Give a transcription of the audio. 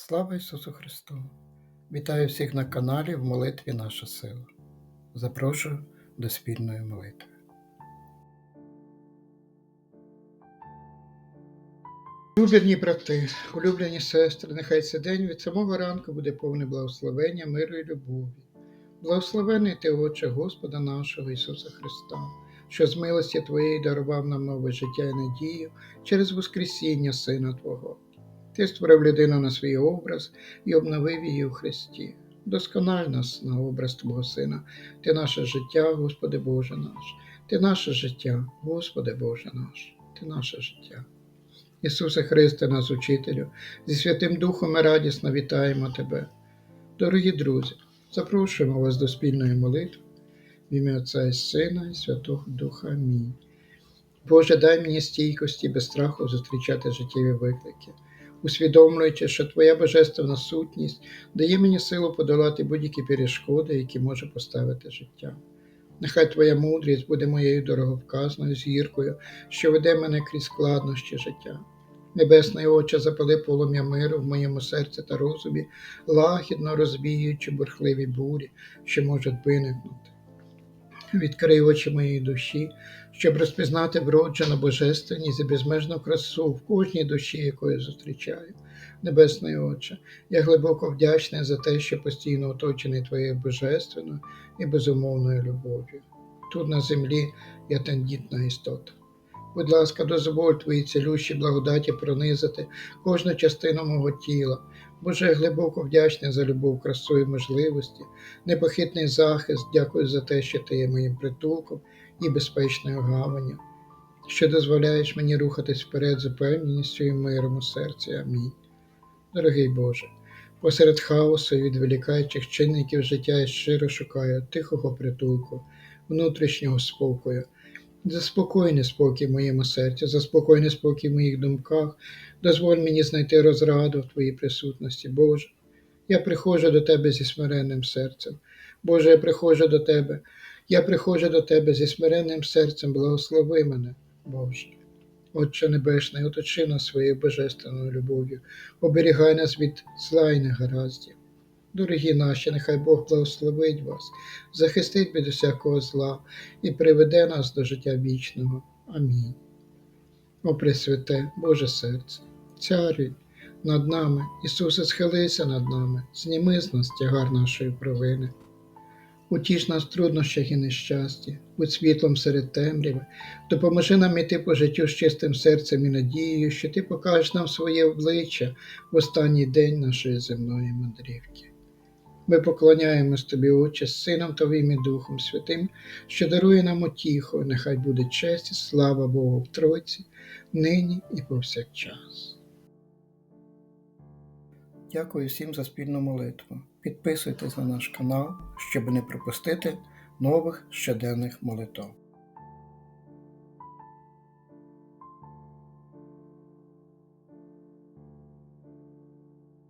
Слава Ісусу Христу! Вітаю всіх на каналі в молитві Наша сила. Запрошую до спільної молитви. Улюблені брати, улюблені сестри, нехай цей день від самого ранку буде повне благословення, миру і любові. Благословений ти, Отче Господа нашого Ісуса Христа, що з милості Твоєї дарував нам нове життя і надію через Воскресіння Сина Твого. Ти створив людину на свій образ і обновив її у Христі. Доскональ нас на образ Твого Сина, Ти наше життя, Господи Боже наш, Ти наше життя, Господи Боже наш, Ти наше життя. Ісусе Христе, наш учителю, зі Святим Духом ми радісно вітаємо Тебе. Дорогі друзі, запрошуємо вас до спільної молитви в ім'я Отця і Сина і Святого Духа. Амінь. Боже, дай мені стійкості без страху зустрічати життєві виклики, усвідомлюючи, що Твоя божественна сутність дає мені силу подолати будь-які перешкоди, які може поставити життя. Нехай Твоя мудрість буде моєю дороговказною зіркою, що веде мене крізь складнощі життя. Небесний Отче, запали полум'я миру в моєму серці та розумі, лагідно розвіюючи бурхливі бурі, що можуть виникнути. Відкрий очі моєї душі, щоб розпізнати вроджену божественність і безмежну красу в кожній душі, яку зустрічаю. Небесний Отче, я глибоко вдячний за те, що постійно оточений Твоєю божественною і безумовною любов'ю. Тут на землі я тендітна істота. Будь ласка, дозволь Твої цілющі благодаті пронизати кожну частину мого тіла. Боже, глибоко вдячний за любов, красу і можливості, непохитний захист, дякую за те, що ти є моїм притулком і безпечною гаванню, що дозволяєш мені рухатись вперед з упевненістю і миром у серці. Амінь. Дорогий Боже, посеред хаосу і відволікаючих чинників життя я щиро шукаю тихого притулку, внутрішнього спокою. Заспокой неспокій моєму серці, заспокой неспокій в моїх думках, дозволь мені знайти розраду в Твоїй присутності, Боже. Я приходжу до Тебе зі смиренним серцем. Боже, я приходжу до Тебе. Я приходжу до Тебе зі смиренним серцем, благослови мене, Боже. Отче Небесний, оточи нас своєю божественною любов'ю, оберігай нас від зла і негараздів. Дорогі наші, нехай Бог благословить вас, захистить від усякого зла і приведе нас до життя вічного. Амінь. О Пресвяте, Боже серце, царюй над нами, Ісусе, схилися над нами, зніми з нас тягар нашої провини. Утіш нас в труднощах і нещасті, будь світлом серед темряви, допоможи нам іти по життю з чистим серцем і надією, що Ти покажеш нам своє обличчя в останній день нашої земної мандрівки. Ми поклоняємось Тобі, Отче, Сином Твоїм і Духом Святим, що дарує нам утіху, нехай буде честь і слава Богу в Тройці, нині і повсякчас. Дякую всім за спільну молитву. Підписуйтесь на наш канал, щоб не пропустити нових щоденних молитв.